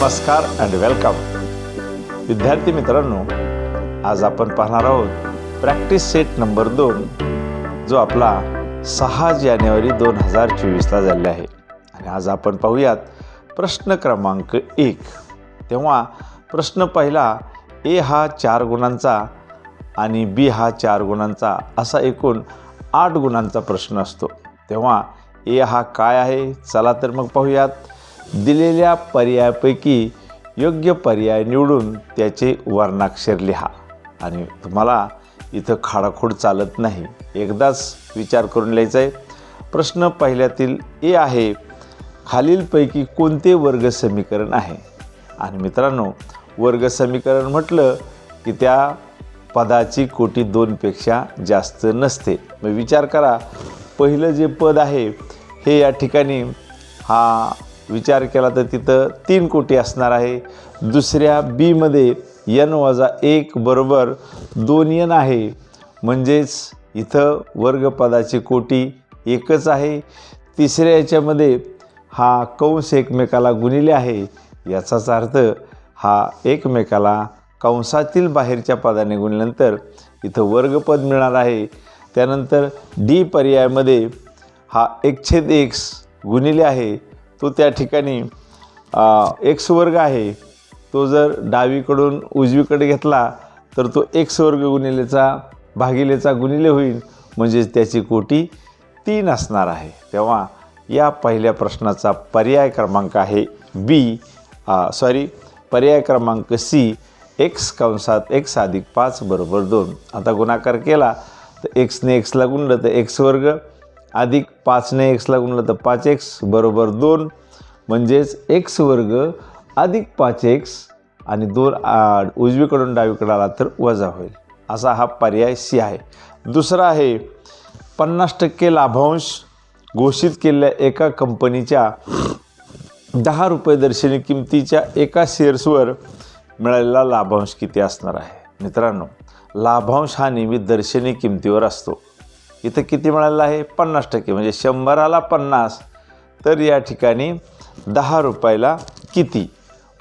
नमस्कार and welcome विद्यार्थी मित्रांनो आज आपण पाहणार आहोत प्रॅक्टिस सेट नंबर दोन जो आपला सहा जानेवारी दोन हजार चोवीसला झालेला आहे. आणि आज आपण पाहूयात प्रश्न क्रमांक एक. तेव्हा प्रश्न पहिला ए हा चार गुणांचा आणि बी हा चार गुणांचा असा एकूण आठ गुणांचा प्रश्न असतो. तेव्हा ए हा काय आहे? चला तर मग पाहूयात. दिलेल्या पर्यायापैकी योग्य पर्याय निवडून त्याचे वर्णाक्षर लिहा. आणि तुम्हाला इथं खाडाखोड चालत नाही. एकदाच विचार करून लिहायचा आहे प्रश्न पहिल्यातील ए आहे खालीलपैकी कोणते वर्ग समीकरण आहे? आणि मित्रांनो वर्ग समीकरण म्हटलं की त्या पदाची कोटी दोनपेक्षा जास्त नसते. मग विचार करा पहिलं जे पद आहे हे या ठिकाणी हा विचार केला तर तिथं तीन कोटी असणार आहे. दुसऱ्या बीमध्ये यन वजा एक बरोबर दोन यन आहे. म्हणजेच इथं वर्गपदाची कोटी एकच आहे. तिसऱ्या याच्यामध्ये हा कंस एकमेकाला गुणिले आहे. याचाच अर्थ हा एकमेकाला कंसातील बाहेरच्या पदाने गुणल्यानंतर इथं वर्गपद मिळणार आहे. त्यानंतर डी पर्यायामध्ये हा एकछेद एक्स गुणिले आहे. तो त्या ठिकाणी एक्स वर्ग आहे. तो जर डावीकडून उजवीकडे घेतला तर तो एक्स वर्ग गुणिलेचा भागिलेचा गुणिले होईल. म्हणजेच त्याची कोटी तीन असणार आहे. तेव्हा या पहिल्या प्रश्नाचा पर्याय क्रमांक आहे बी. सॉरी पर्याय क्रमांक सी. एक्स कंसात एक्स अधिक पाच बरोबर दोन. आता गुणाकार केला तर एक्सने एक्सला गुणलं तर एक्स वर्ग. अधिक पाचने एक्सला गुणलं तर पाच एक्स बरोबर दोन. म्हणजेच एक्स वर्ग अधिक पाच एक्स आणि दोन उजवीकडून डावीकडे आला तर वजा होईल. असा हा पर्याय सी आहे. दुसरा आहे पन्नास टक्के लाभांश घोषित केलेल्या एका कंपनीच्या दहा रुपये दर्शनी किमतीच्या एका शेअर्सवर मिळालेला लाभांश किती असणार आहे? मित्रांनो लाभांश हा नेहमी दर्शनी किमतीवर असतो. इथं किती मिळालेलं आहे? पन्नास टक्के. म्हणजे शंभराला पन्नास. तर या ठिकाणी दहा रुपयाला किती?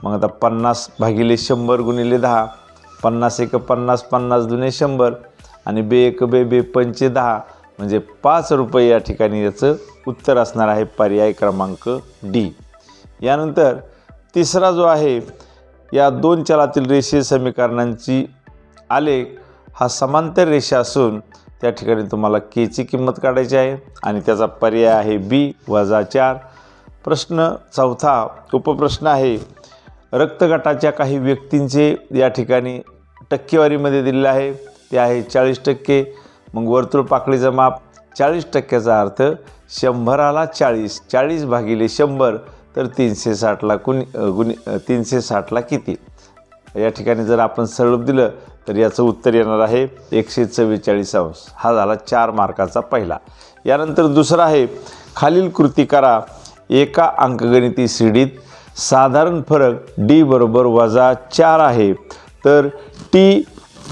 मग आता पन्नास भागिले शंभर गुणिले दहा. पन्नास एक पन्नास पन्नास दुने शंभर. आणि बे एक बे बे पंचे दहा. म्हणजे पाच रुपये या ठिकाणी याचं उत्तर असणार आहे पर्याय क्रमांक डी. यानंतर तिसरा जो आहे या दोन चलातील रेषीय समीकरणांची आलेख हा समांतर रेषा असून त्या ठिकाणी तुम्हाला केची किंमत काढायची आहे आणि त्याचा पर्याय आहे बी वजा चार. प्रश्न चौथा उपप्रश्न आहे रक्तगटाच्या काही व्यक्तींचे या ठिकाणी टक्केवारीमध्ये दिलेलं आहे. ते आहे चाळीस टक्के. मग वर्तुळ पाकळीचं माप चाळीस टक्क्याचा अर्थ शंभराला चाळीस. चाळीस भागिले शंभर तर तीनशे साठला कुणी गुणी तीनशे साठला किती? या ठिकाणी जर आपण सरळ दिलं तर याचं उत्तर येणार आहे एकशे चव्वेचाळीस अंश हा झाला चार मार्काचा पहिला. यानंतर दुसरा आहे खालील कृती करा. एका अंकगणिती सीडीत साधारण फरक डी बरोबर वजा चार आहे. तर टी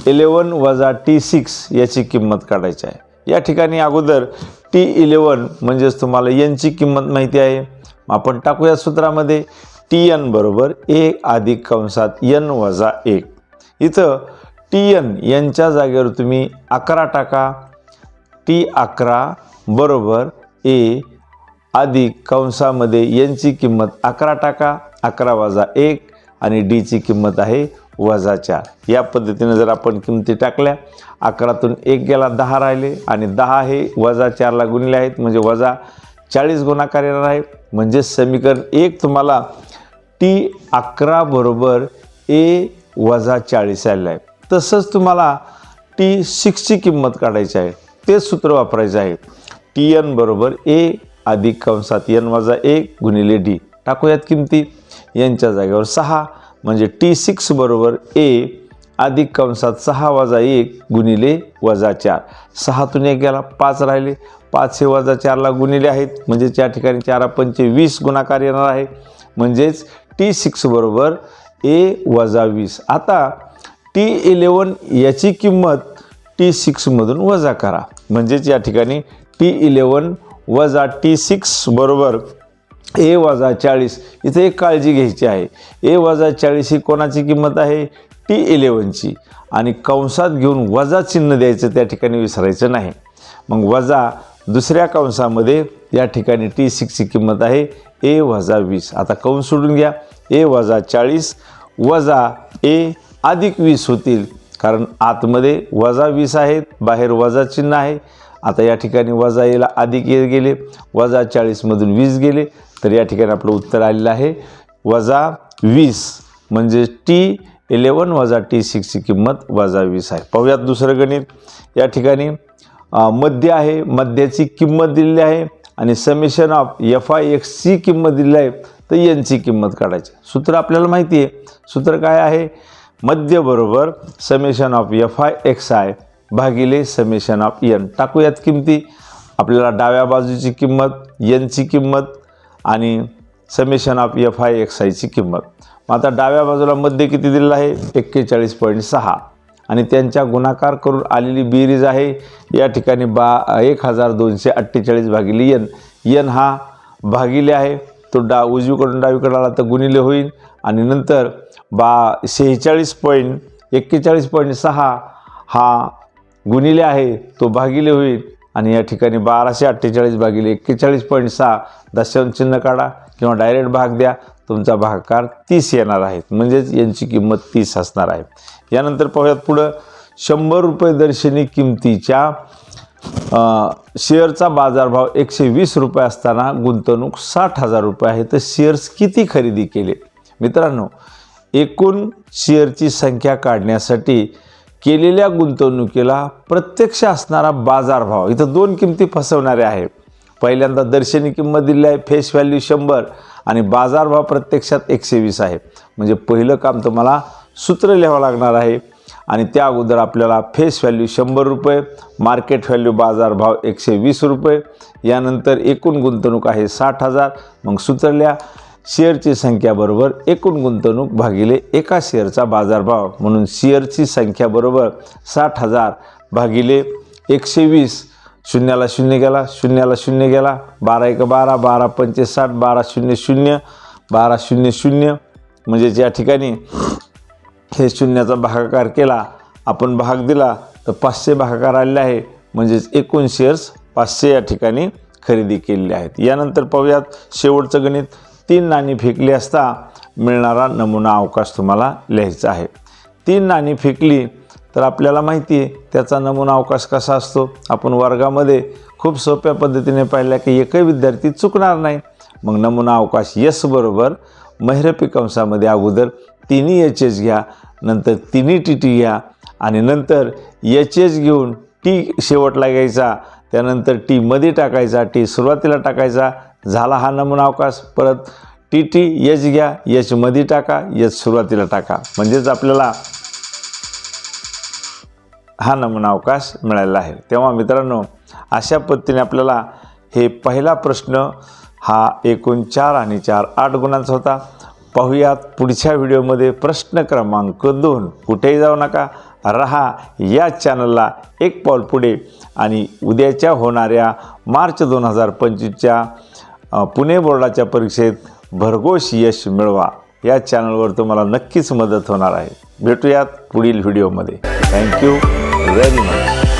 इलेवन वजा टी सिक्स याची किंमत काढायची आहे. या ठिकाणी अगोदर टी इलेवन म्हणजेच तुम्हाला यांची किंमत माहिती आहे. आपण टाकूया सूत्रामध्ये. टी एन बरोबर ए अधिक कंसात एन वजा एक. इथं टी एन यांच्या जागेवर तुम्ही अकरा टाका. टी अकरा बरोबर ए अधिक कंसामध्ये यांची किंमत अकरा टाका. अकरा वजा एक आणि डीची किंमत आहे वजा चार. या पद्धतीने जर आपण किमती टाकल्या अकरातून एक गेला दहा राहिले आणि दहा हे वजा चारला गुणले आहेत म्हणजे वजा चाळीस गुणाकार येणार आहे. म्हणजे समीकरण एक तुम्हाला टी अकरा बरोबर ए वजा चाळीस आलेलं आहे तसंच तुम्हाला टी सिक्सची किंमत काढायची आहे. तेच सूत्र वापरायचं आहे. टी एन बरोबर ए अधिक कंसात एन वजा एक गुणिले डी. टाकूयात किमती. यांच्या जागेवर सहा म्हणजे टी सिक्स बरोबर ए अधिक कंसात सहा वजा एक गुणिले वजा चार. सहातून एक गेला पाच राहिले. पाच हे वजा चारला गुणिले आहेत. म्हणजे त्या ठिकाणी चारा पंचे वीस गुणाकार येणार आहे. म्हणजेच टी सिक्स बरोबर ए वजा वीस. आता टी इलेवन याची किंमत टी सिक्समधून वजा करा. म्हणजेच या ठिकाणी टी इलेवन वजा टी सिक्स बरोबर ए वजा चाळीस. इथे एक काळजी घ्यायची आहे. ए वजा चाळीस ही कोणाची किंमत आहे? टी इलेवनची आणि कंसात घेऊन वजा चिन्ह द्यायचं त्या ठिकाणी विसरायचं नाही. मग वजा दुसऱ्या कंसामध्ये या ठिकाणी टी सिक्सची किंमत आहे ए वजा वीस. आता कंस सोडून घ्या. ए वजा चाळीस वजा ए अधिक वीस होतील. कारण आतमध्ये वजा वीस आहेत बाहेर वजा चिन्ह आहे. आता या ठिकाणी वजा याला अधिक ये गेले. वजा चाळीसमधून वीस गेले. तर या ठिकाणी आपलं उत्तर आलेलं आहे. वजा वीस म्हणजे टी इलेवन वजा टी सिक्सची किंमत वजा वीस आहे. पाहूयात दुसरं गणित. या ठिकाणी मध्य आहे. मध्याची किंमत दिलेली आहे. आणि समेशन ऑफ एफ आय एक्सची किंमत दिलेली आहे. तर यांची किंमत काढायची. सूत्र आपल्याला माहिती आहे. सूत्र काय आहे? मध्य बरोबर summation of F I X I भागिले समेशन ऑफ एन टाकूयात किमती? आपल्याला डाव्या बाजूची किंमत एनची किंमत आणि summation of F I X आयची किंमत. मग आता डाव्या बाजूला मध्य किती दिलेलं आहे? एक्केचाळीस पॉईंट सहा. आणि त्यांच्या गुणाकार करून आलेली बेरीज आहे. या ठिकाणी बा एक हजार दोनशे अठ्ठेचाळीस भागिले एन एन हा भागिले आहे. तो डा उजवीकडून डावीकडे आला तर गुणिले होईल. आणि नंतर बा शेहेचाळीस पॉईंट एक्केचाळीस पॉईंट सहा हा गुणिले आहे तो भागिले होईल. आणि या ठिकाणी बाराशे अठ्ठेचाळीस भागिले एक्केचाळीस पॉईंट सहा दशांश चिन्ह काढा किंवा डायरेक्ट भाग द्या तुमचा भागाकार तीस येणार आहेत. म्हणजेच यांची किंमत तीस असणार आहे. यानंतर पाहूयात पुढं. शंभर रुपये दर्शनी किमतीच्या शेअरचा बाजारभाव एकशे वीस रुपये असताना गुंतवणूक साठ हजार रुपये आहे. तर शेअर्स किती खरेदी केले? मित्रांनो एकूण शेअरची संख्या काढण्यासाठी केलेल्या गुंतवणुकीला प्रत्यक्ष असणारा बाजारभाव. इथं दोन किमती फसवणाऱ्या आहेत. पहिल्यांदा दर्शनी किंमत दिली आहे फेस व्हॅल्यू शंभर आणि बाजारभाव प्रत्यक्षात एकशे वीस आहे. म्हणजे पहिलं काम तुम्हाला सूत्र लिहावं लागणार आहे. आणि त्या अगोदर आपल्याला फेस व्हॅल्यू शंभर रुपये मार्केट व्हॅल्यू बाजारभाव एकशे वीस रुपये. यानंतर एकूण गुंतवणूक आहे साठ हजार. मग सूत्र लिहा. शेअरची संख्या बरोबर एकूण गुंतवणूक भागिले एका शेअरचा बाजारभाव. म्हणून शेअरची संख्या बरोबर साठ हजार भागिले एकशे वीस. शून्याला शून्य गेला शून्याला शून्य गेला. बारा एक बारा बारा पंचे साठ बारा शून्य शून्य बारा शून्य शून्य. म्हणजेच या ठिकाणी हे शून्याचा भागाकार केला. आपण भाग दिला तर पाचशे भागाकार आलेले आहे. म्हणजेच एकूण शेअर्स पाचशे या ठिकाणी खरेदी केलेले आहेत. यानंतर पाहूयात शेवटचं गणित. तीन नाणी फेकली असता मिळणारा नमुना अवकाश तुम्हाला लिहायचा आहे. तीन नाणी फेकली तर आपल्याला माहिती आहे त्याचा नमुना अवकाश कसा असतो? आपण वर्गामध्ये खूप सोप्या पद्धतीने पाहिल्या की एकही विद्यार्थी चुकणार नाही. मग नमुना अवकाश यस बरोबर महिरपी कंसामध्ये अगोदर तिन्ही एच एच घ्या नंतर तिन्ही टी टी घ्या आणि नंतर एच एच घेऊन टी शेवटला घ्यायचा त्यानंतर टीमध्ये टाकायचा टी सुरुवातीला टाकायचा झाला हा नमुना अवकाश. परत टी टी यच घ्या एच मध्ये टाका यच सुरुवातीला टाका. म्हणजेच आपल्याला हा नमुना अवकाश मिळालेला आहे. तेव्हा मित्रांनो अशा पद्धतीने आपल्याला हे पहिला प्रश्न हा एकूण चार आणि चार आठ गुणांचा होता. पाहूयात पुढच्या व्हिडिओमध्ये प्रश्न क्रमांक दोन. कुठेही जाऊ नका. रहा या चॅनलला एक पाऊल पुढे आणि उद्याच्या होणाऱ्या मार्च दोन हजार पंचवीसच्या पुणे बोर्डाच्या परीक्षेत भरघोष यश मिळवा या चॅनलवर तुम्हाला नक्कीच मदत होणार आहे. भेटूयात पुढील व्हिडिओमध्ये. Thank you very much